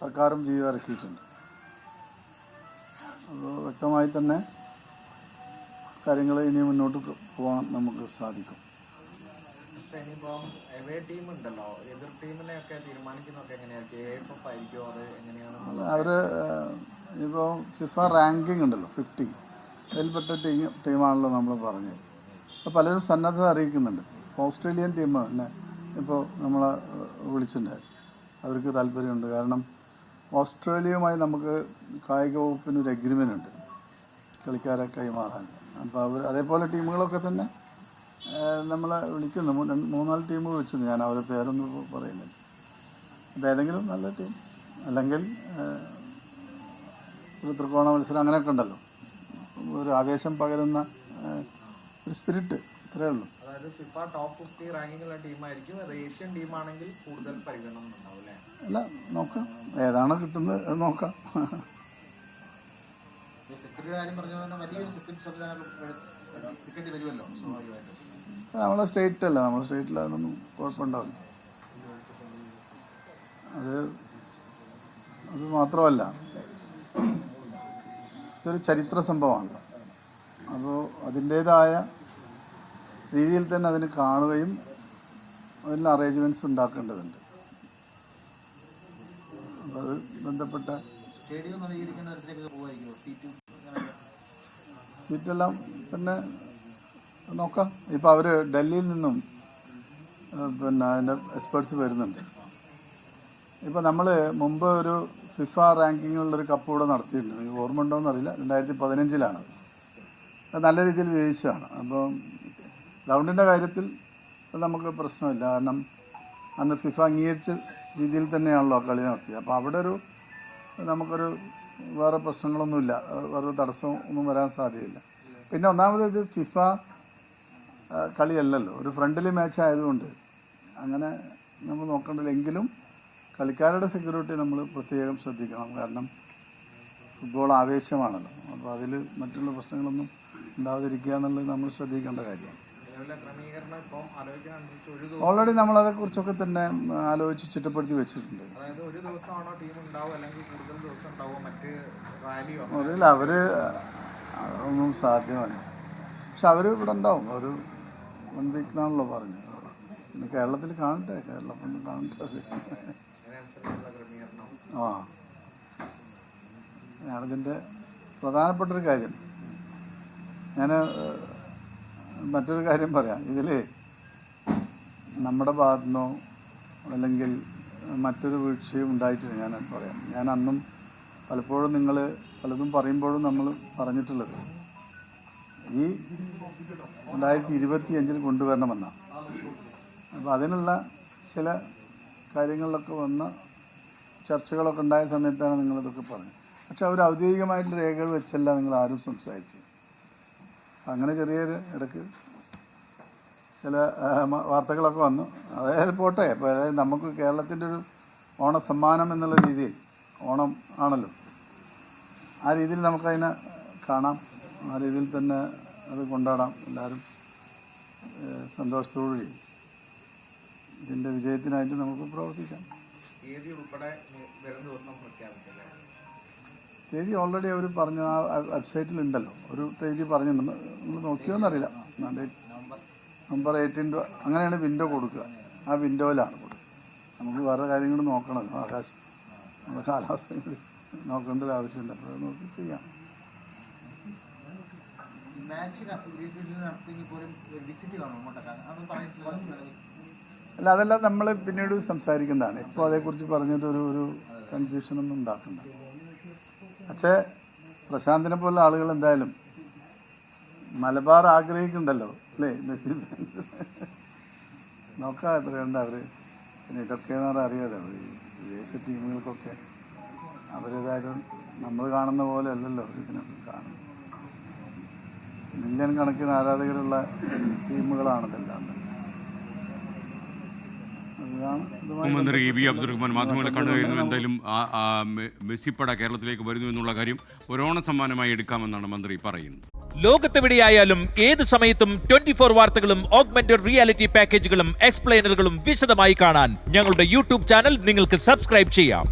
സർക്കാരും ജീവ ഇറക്കിയിട്ടുണ്ട്. അപ്പോൾ വ്യക്തമായി തന്നെ കാര്യങ്ങൾ ഇനി മുന്നോട്ട് പോകാൻ നമുക്ക് സാധിക്കും. അല്ല ഇനിയിപ്പം എവേ ടീം ഉണ്ടല്ലോ എതിർ ടീമിനെയൊക്കെ തീരുമാനിക്കുന്നതൊക്കെ എങ്ങനെയായിരിക്കും എ എഫ് എഫ് ആയിരിക്കുമോ അത് എങ്ങനെയാണ്? അവർ ഇപ്പോൾ ഫിഫ റാങ്കിങ് ഉണ്ടല്ലോ ഫിഫ്റ്റി. അതിൽപ്പെട്ട ടീം ടീമാണല്ലോ നമ്മൾ പറഞ്ഞത്. അപ്പോൾ പലരും സന്നദ്ധത അറിയിക്കുന്നുണ്ട്. ഓസ്ട്രേലിയൻ ടീം തന്നെ ഇപ്പോൾ നമ്മളെ വിളിച്ചിട്ടുണ്ട്. അവർക്ക് താല്പര്യമുണ്ട്. കാരണം ഓസ്ട്രേലിയയുമായി നമുക്ക് കായിക വകുപ്പിന് ഒരു അഗ്രിമെന്റ് ഉണ്ട്. കളിക്കാരെ കൈമാറാൻ അപ്പോൾ അവർ അതേപോലെ ടീമുകളൊക്കെ തന്നെ നമ്മളെ വിളിക്കുന്നു. മൂന്നാൽ ടീമുകൾ വെച്ചിട്ടുണ്ട് ഞാൻ അവരെ പേരൊന്നും പറയുന്നില്ല. അപ്പോൾ ഏതെങ്കിലും നല്ല ടീം അല്ലെങ്കിൽ ഒരു ത്രികോണ മത്സരം അങ്ങനെയൊക്കെ ഉണ്ടല്ലോ. ഒരു ആവേശം പകരുന്ന ഒരു സ്പിരിറ്റ് ഇത്രയേ ഉള്ളൂ. അതായത് ഫിഫ ടോപ്പ് ഫിഫ്റ്റി റാങ്കിങ്ങുള്ള ടീമായിരിക്കും അത് ഏഷ്യൻ ടീമാണെങ്കിൽ കൂടുതൽ പരിഗണന ഉണ്ടാവും അല്ലേ? അല്ല നോക്കാം. ഏതാണ് കിട്ടുന്നത് നോക്കാം. കാര്യം വലിയൊരു സംവിധാനം വരുമല്ലോ സ്വാഭാവികമായിട്ടും. നമ്മളെ സ്റ്റേറ്റ് അല്ല. നമ്മളെ സ്റ്റേറ്റിൽ അതൊന്നും കുഴപ്പമുണ്ടാവില്ല. അത് അത് മാത്രമല്ല ഇതൊരു ചരിത്ര സംഭവമാണ്. അപ്പോൾ അതിന്റേതായ രീതിയിൽ തന്നെ അതിന് കാണുകയും അതിന് അറേഞ്ച്മെന്റ്സ് ഉണ്ടാക്കേണ്ടതുണ്ട്. അപ്പോൾ അത് ബന്ധപ്പെട്ട സീറ്റെല്ലാം തന്നെ നോക്കാം. ഇപ്പോൾ അവർ ഡൽഹിയിൽ നിന്നും പിന്നെ അതിന്റെ എക്സ്പേർട്സ് വരുന്നുണ്ട്. ഇപ്പോൾ നമ്മൾ മുമ്പ് ഒരു ഫിഫ റാങ്കിങ്ങിലുള്ളൊരു കപ്പ് ഇവിടെ നടത്തിയിട്ടുണ്ട്. ഓർമ്മ ഉണ്ടോയെന്നറിയില്ല രണ്ടായിരത്തി പതിനഞ്ചിലാണ് നല്ല രീതിയിൽ വിജയിച്ചതാണ്. അപ്പോൾ ഗ്രൗണ്ടിന്റെ കാര്യത്തിൽ നമുക്ക് പ്രശ്നമില്ല. കാരണം അന്ന് ഫിഫ അംഗീകരിച്ച രീതിയിൽ തന്നെയാണല്ലോ കളി നടത്തിയത്. അപ്പോൾ അവിടെ ഒരു നമുക്കൊരു വേറെ പ്രശ്നങ്ങളൊന്നുമില്ല. വേറൊരു വേറെ തടസ്സം ഒന്നും വരാൻ സാധ്യതയില്ല. പിന്നെ ഒന്നാമത് ഇത് ഫിഫ കളിയല്ലല്ലോ. ഒരു ഫ്രണ്ട്ലി മാച്ച് ആയതുകൊണ്ട് അങ്ങനെ നമ്മൾ നോക്കേണ്ടതില്ലെങ്കിലും കളിക്കാരുടെ സെക്യൂരിറ്റി നമ്മൾ പ്രത്യേകം ശ്രദ്ധിക്കണം. കാരണം ഫുട്ബോൾ ആവേശമാണല്ലോ. അപ്പോൾ അതിൽ മറ്റുള്ള പ്രശ്നങ്ങളൊന്നും ഉണ്ടാകാതിരിക്കുക എന്നുള്ളത് നമ്മൾ ശ്രദ്ധിക്കേണ്ട കാര്യമാണ്. ഓൾറെഡി നമ്മൾ അതേക്കുറിച്ചൊക്കെ തന്നെ ആലോചിച്ച് ചിട്ടപ്പെടുത്തി വെച്ചിട്ടുണ്ട്. അതായത് ഒരു ദിവസമാണോ ടീം ഉണ്ടാവും അല്ലെങ്കിൽ കൂടുതൽ ദിവസം ഉണ്ടാവുമോ മറ്റ് റാലിയോ അറിയില്ല അവർ അതൊന്നും സാധ്യമല്ല. പക്ഷെ അവർ ഇവിടെ ഉണ്ടാവും. ഒരു വൺ വീക്ക് എന്നാണല്ലോ പറഞ്ഞു പിന്നെ കേരളത്തിൽ കാണട്ടെ കേരള ഫണ്ട് കാണട്ടെ. ആ. ഞാനതിന്റെ പ്രധാനപ്പെട്ടൊരു കാര്യം. ഞാൻ മറ്റൊരു കാര്യം പറയാം. ഇതിൽ നമ്മുടെ ഭാഗത്തുനിന്നോ അല്ലെങ്കിൽ മറ്റൊരു വീഴ്ചയും ഉണ്ടായിട്ടില്ല ഞാൻ പറയാം. ഞാൻ അന്നും പലപ്പോഴും നിങ്ങൾ പലതും പറയുമ്പോഴും നമ്മൾ പറഞ്ഞിട്ടുള്ളത് ഈ രണ്ടായിരത്തി ഇരുപത്തി അഞ്ചിൽ കൊണ്ടുവരണമെന്നാണ് അപ്പോൾ അതിനുള്ള ചില കാര്യങ്ങളിലൊക്കെ വന്ന ചർച്ചകളൊക്കെ ഉണ്ടായ സമയത്താണ് നിങ്ങളിതൊക്കെ പറഞ്ഞത്. പക്ഷെ അവർ ഔദ്യോഗികമായിട്ടുള്ള രേഖകൾ വെച്ചല്ല നിങ്ങൾ ആരും സംസാരിച്ചത്. അങ്ങനെ ചെറിയൊരു ഇടയ്ക്ക് ചില വാർത്തകളൊക്കെ വന്നു. അതായത് പോട്ടെ. അപ്പോൾ അതായത് നമുക്ക് കേരളത്തിന്റെ ഒരു ഓണസമ്മാനം എന്നുള്ള രീതിയിൽ ഓണം ആണല്ലോ. ആ രീതിയിൽ നമുക്കതിനെ കാണാം. ആ രീതിയിൽ തന്നെ അത് കൊണ്ടാടാം. എല്ലാവരും സന്തോഷത്തോടു സന്തോഷത്തോടുകൂടി ഇതിന്റെ വിജയത്തിനായിട്ട് നമുക്ക് പ്രവർത്തിക്കാം. ഉൾപ്പെടെ വരുന്ന വരും ദിവസം പ്രഖ്യാപിക്കില്ലേ തീയതി ഓൾറെഡി അവർ പറഞ്ഞ ആ വെബ്സൈറ്റിൽ ഉണ്ടല്ലോ. ഒരു തീയതി പറഞ്ഞിട്ടുണ്ടെന്ന് നിങ്ങൾ നോക്കിയോന്നറിയില്ല. നമ്പർ എയ്റ്റീൻ അങ്ങനെയാണ് വിൻഡോ കൊടുക്കുക. ആ വിൻഡോയിലാണ് കൊടുക്കുക. നമുക്ക് വേറെ കാര്യങ്ങൾ നോക്കണം. ആകാശം. നമ്മുടെ കാലാവസ്ഥ നോക്കേണ്ട ഒരു ആവശ്യമില്ല. അപ്പോൾ നോക്കി ചെയ്യാം. അല്ല അതെല്ലാം നമ്മൾ പിന്നീട് സംസാരിക്കേണ്ടതാണ്. ഇപ്പോൾ അതേക്കുറിച്ച് പറഞ്ഞിട്ട് ഒരു ഒരു കൺഫ്യൂഷനൊന്നും ഉണ്ടാക്കണ്ട. പക്ഷേ പ്രശാന്തിനെ പോലെ ആളുകൾ എന്തായാലും മലബാർ ആഗ്രഹിക്കുന്നുണ്ടല്ലോ അല്ലേ? മെസ്സി ഫാൻസ് നോക്കാം എത്രയുണ്ട് അവർ പിന്നെ ഇതൊക്കെ എന്ന് പറഞ്ഞാൽ അറിയാലോ വിദേശ ടീമുകൾക്കൊക്കെ അവരേതായാലും നമ്മൾ കാണുന്ന പോലെ അല്ലല്ലോ ഇതിനൊക്കെ കാണുന്നത്. മില്യൺ കണക്കിന് ആരാധകരുള്ള ടീമുകളാണ് ഇതെല്ലാം. തന്നെ അതാണ് ഇതുമായി മന്ത്രി ഇ ബി അബ്ദുറഹ്മാൻ മാധ്യമങ്ങളെ കണ്ടുകഴിഞ്ഞു എന്തായാലും മെസ്സിപ്പട കേരളത്തിലേക്ക് വരുന്നു എന്നുള്ള കാര്യം ഒരോണ സമ്മാനമായി എടുക്കാമെന്നാണ് മന്ത്രി പറയുന്നത്. ലോകത്തെവിടെയായാലും ഏത് സമയത്തും ട്വന്റി ഫോർ വാർത്തകളും ഓഗ്മെന്റഡ് റിയാലിറ്റി പാക്കേജുകളും എക്സ്പ്ലെയിനറുകളും വിശദമായി കാണാൻ ഞങ്ങളുടെ യൂട്യൂബ് ചാനൽ നിങ്ങൾക്ക് സബ്സ്ക്രൈബ് ചെയ്യാം.